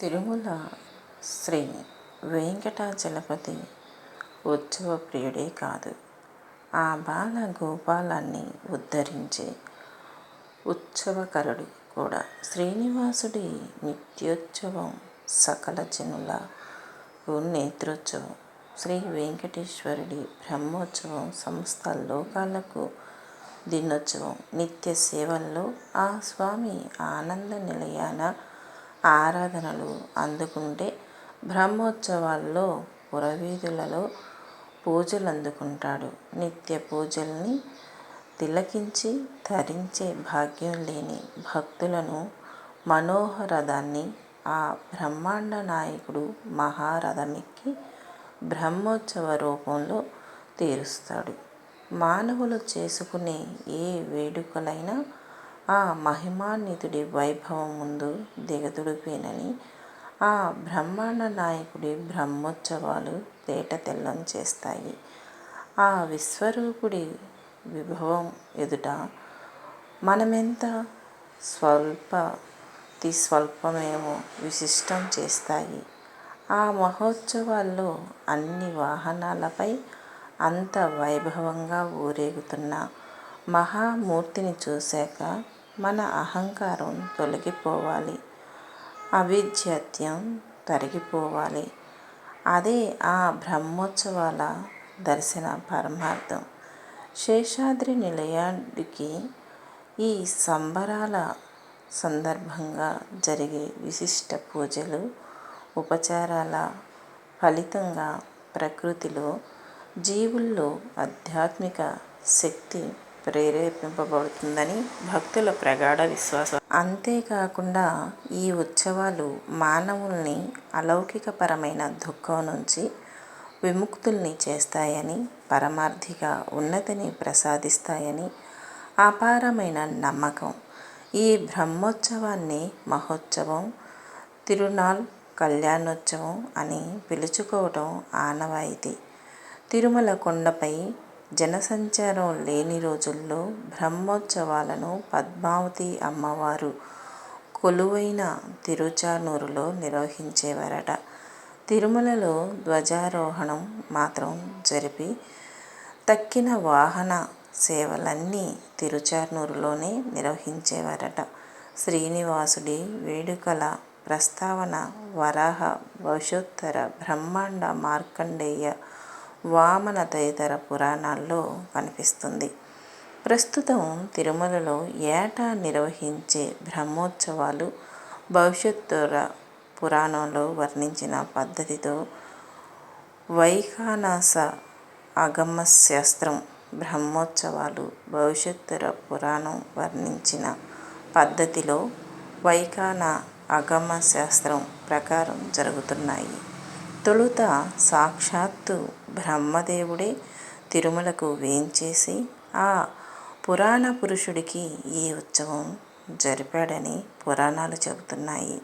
తిరుమల శ్రీ వెంకటాచలపతి ఉత్సవ ప్రియుడే కాదు. ఆ బాల గోపాలాన్ని ఉద్ధరించే ఉత్సవకరుడు కూడా శ్రీనివాసుడి నిత్యోత్సవం సకల జనుల నేత్రోత్సవం శ్రీ వెంకటేశ్వరుడి బ్రహ్మోత్సవం సమస్త లోకాలకు దినోత్సవం నిత్య సేవల్లో ఆ స్వామి ఆనంద నిలయాన ఆరాధనలు అందుకుంటే బ్రహ్మోత్సవాల్లో పురవీధులలో పూజలు అందుకుంటాడు నిత్య పూజల్ని తిలకించి ధరించే భాగ్యం లేని భక్తులను మనోహరథాన్ని ఆ బ్రహ్మాండ నాయకుడు మహారథమెక్కి బ్రహ్మోత్సవ రూపంలో తీరుస్తాడు. మానవులు చేసుకునే ఏ వేడుకలైనా ఆ మహిమాన్వితుడి వైభవం ముందు దిగదుడిపేనని ఆ బ్రహ్మాండ నాయకుడి బ్రహ్మోత్సవాలు తేటతెల్లం చేస్తాయి. ఆ విశ్వరూపుడి విభవం ఎదుట మనమెంత స్వల్ప స్వల్పమేమో విశిష్టం చేస్తాయి. ఆ మహోత్సవాల్లో అన్ని వాహనాలపై అంత వైభవంగా ఊరేగుతున్న మహామూర్తిని చూశాక మన అహంకారం తొలగిపోవాలి. అవిద్యత్యం తరిగిపోవాలి. అదే ఆ బ్రహ్మోత్సవాల దర్శన పరమార్థం. శేషాద్రి నిలయానికి ఈ సంబరాల సందర్భంగా జరిగే విశిష్ట పూజలు ఉపచారాల ఫలితంగా ప్రకృతిలో జీవుల్లో ఆధ్యాత్మిక శక్తి ప్రేరేపింపబడుతుందని భక్తుల ప్రగాఢ విశ్వాసం. అంతేకాకుండా ఈ ఉత్సవాలు మానవుల్ని అలౌకికపరమైన దుఃఖం నుంచి విముక్తుల్ని చేస్తాయని పరమార్థిక ఉన్నతిని ప్రసాదిస్తాయని అపారమైన నమ్మకం. ఈ బ్రహ్మోత్సవాన్ని మహోత్సవం తిరునాల్ కళ్యాణోత్సవం అని పిలుచుకోవటం ఆనవాయితీ. తిరుమల కొండపై జనసంచారం లేని రోజుల్లో బ్రహ్మోత్సవాలను పద్మావతి అమ్మవారు కొలువైన తిరుచానూరులో నిర్వహించేవారట. తిరుమలలో ధ్వజారోహణం మాత్రం జరిపి తక్కిన వాహన సేవలన్నీ తిరుచానూరులోనే నిర్వహించేవారట. శ్రీనివాసుడి వేడుకల ప్రస్తావన వరాహ భవిష్యోత్తర బ్రహ్మాండ మార్కండేయ వామన తదితర పురాణాల్లో కనిపిస్తుంది. ప్రస్తుతం తిరుమలలో ఏటా నిర్వహించే బ్రహ్మోత్సవాలు భవిష్యత్తుర పురాణంలో వర్ణించిన పద్ధతితో వైఖానస అగమశాస్త్రం బ్రహ్మోత్సవాలు భవిష్యత్తుర పురాణం వర్ణించిన పద్ధతిలో వైఖాన అగమ శాస్త్రం ప్రకారం జరుగుతున్నాయి. తొలుత సాక్షాత్తు బ్రహ్మదేవుడే తిరుమలకు వేంచేసి ఆ పురాణ పురుషుడికి ఈ ఉత్సవం జరిపాడని పురాణాలు చెబుతున్నాయి.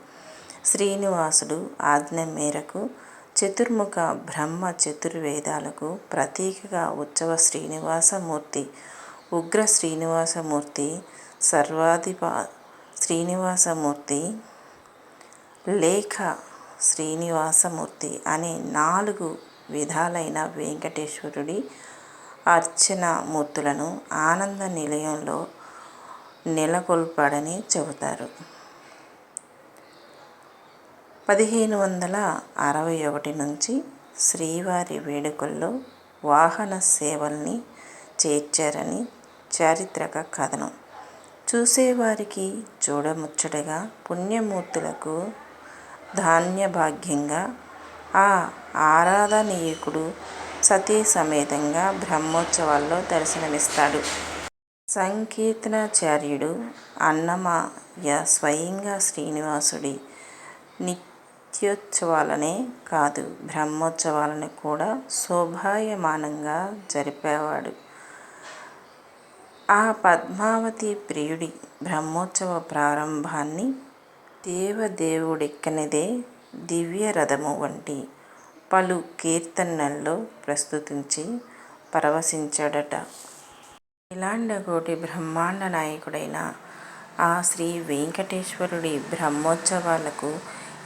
శ్రీనివాసుడు ఆజ్ఞ మేరకు చతుర్ముఖ బ్రహ్మ చతుర్వేదాలకు ప్రతీకగా ఉత్సవ శ్రీనివాసమూర్తి ఉగ్ర శ్రీనివాసమూర్తి సర్వాధిప శ్రీనివాసమూర్తి లేఖ శ్రీనివాసమూర్తి అనే నాలుగు విధాలైన వెంకటేశ్వరుడి అర్చన మూర్తులను ఆనంద నిలయంలో నెలకొల్పాడని చెబుతారు. పదిహేను వందల అరవై ఒకటి నుంచి శ్రీవారి వేడుకల్లో వాహన సేవల్ని చేర్చారని చారిత్రక కథనం. చూసేవారికి చూడముచ్చటగా పుణ్యమూర్తులకు ధాన్యభాగ్యంగా ఆ ఆరాధనీయకుడు సతీ సమేతంగా బ్రహ్మోత్సవాల్లో దర్శనమిస్తాడు. సంకీర్తనాచార్యుడు అన్నమయ్య స్వయంగా శ్రీనివాసుడి నిత్యోత్సవాలనే కాదు బ్రహ్మోత్సవాలను కూడా శోభాయమానంగా జరిపేవాడు. ఆ పద్మావతి ప్రియుడి బ్రహ్మోత్సవ ప్రారంభాన్ని దేవదేవుడెక్కనిదే దివ్యరథము వంటి పలు కీర్తనల్లో ప్రస్తుతించి పరవశించాడట. అఖిలాండకోటి బ్రహ్మాండ నాయకుడైన ఆ శ్రీ వెంకటేశ్వరుడి బ్రహ్మోత్సవాలకు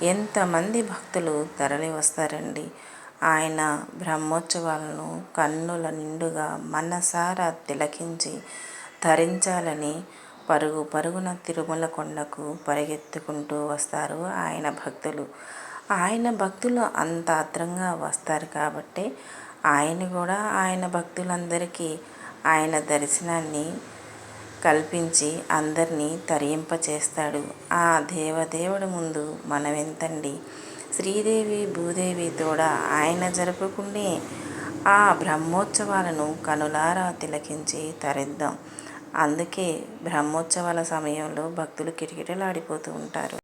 ఎంతమంది భక్తులు తరలి వస్తారండి ఆయన బ్రహ్మోత్సవాలను కన్నుల నిండుగా మనసారా తిలకించి ధరించాలని పరుగు పరుగున తిరుమల కొండకు పరిగెత్తుకుంటూ వస్తారు ఆయన భక్తులు. ఆయన భక్తులు అంత ఆత్రంగా వస్తారు కాబట్టి ఆయన కూడా ఆయన భక్తులందరికీ ఆయన దర్శనాన్ని కల్పించి అందరినీ తరింపచేస్తాడు. ఆ దేవదేవుడి ముందు మనమెంతండి. శ్రీదేవి భూదేవి తోడ ఆయన జరుపుకునే ఆ బ్రహ్మోత్సవాలను కనులారా తిలకించి తరిద్దాం. అందుకే బ్రహ్మోత్సవాల సమయంలో భక్తులు కిటకిటలాడిపోతూ ఉంటారు.